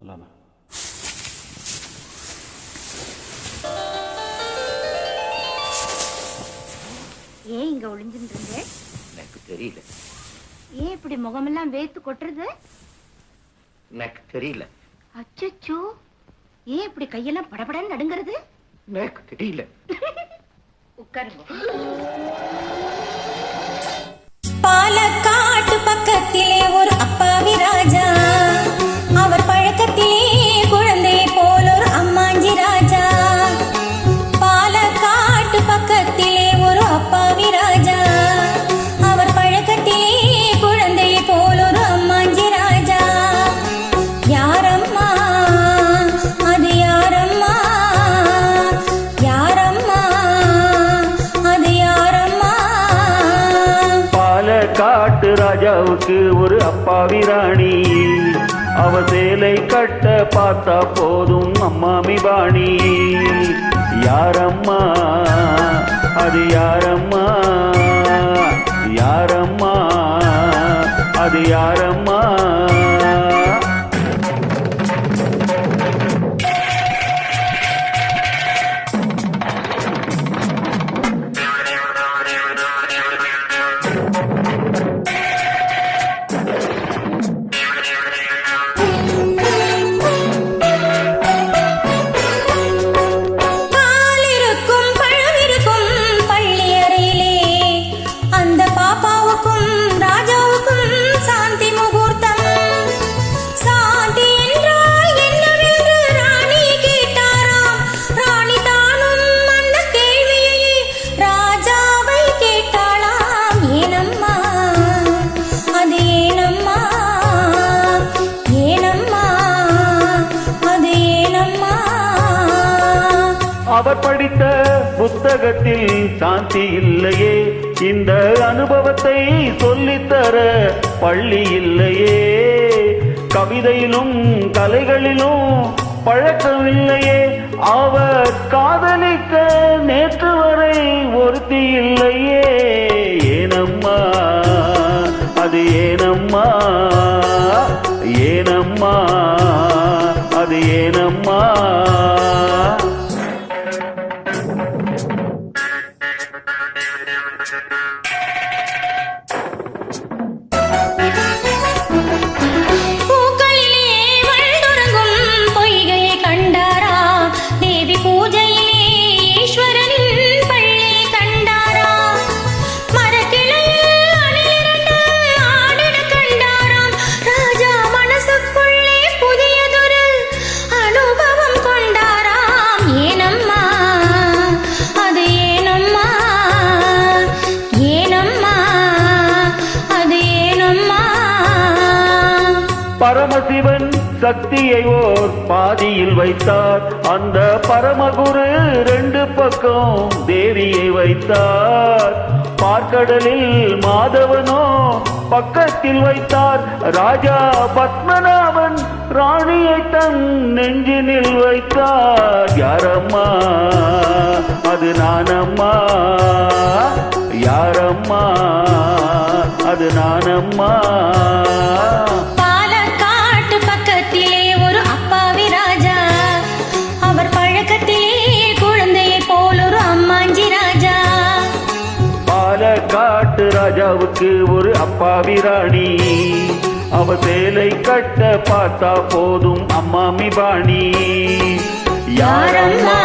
சொல்லாமா. ஏன் இங்க ஒளிஞ்சுட்டு இருந்த எனக்கு தெரியல. ஏன் இப்படி முகமெல்லாம் வேத்து கொட்டுறது? எனக்கு தெரியல. அச்சச்சோ. ஏன் இப்படி கையெல்லாம் படபடன்னு நடுங்கிறது? எனக்கு தெரியல. உட்காருங்க. நாட்டு ராஜாவுக்கு ஒரு அப்பாவி ராணி அவ சேலை கட்ட பார்த்தா போதும் அம்மாமி பாணி யாரம்மா? அது யாரம்மா? யாரம்மா? அது யாரம்மா? அவர் படித்த புத்தகத்தில் சாந்தி இல்லையே. இந்த அனுபவத்தை சொல்லித்தர பள்ளி இல்லையே. கவிதையிலும் கலைகளிலும் பழக்கம் இல்லையே. அவர் காதலிக்க நேற்று வரை ஒருத்தி இல்லையே. பூஜையில் பரமசிவன் சக்தியை ஓர் பாதியில் வைத்தார். அந்த பரமகுரு ரெண்டு பக்கம் தேவியை வைத்தார். பார்க்கடலில் மாதவனோ பக்கத்தில் வைத்தார். ராஜா பத்மநாபன் ராணியை தன் நெஞ்சினில் வைத்தார். யாரம்மா? அது நானம்மா? யாரம்மா? அது நானம்மா? காட்டு ராஜாவுக்கு ஒரு அப்பாவி ராணி அவ சேலை கட்ட பார்த்தா போதும் அம்மாமி பாணி யாரம்மா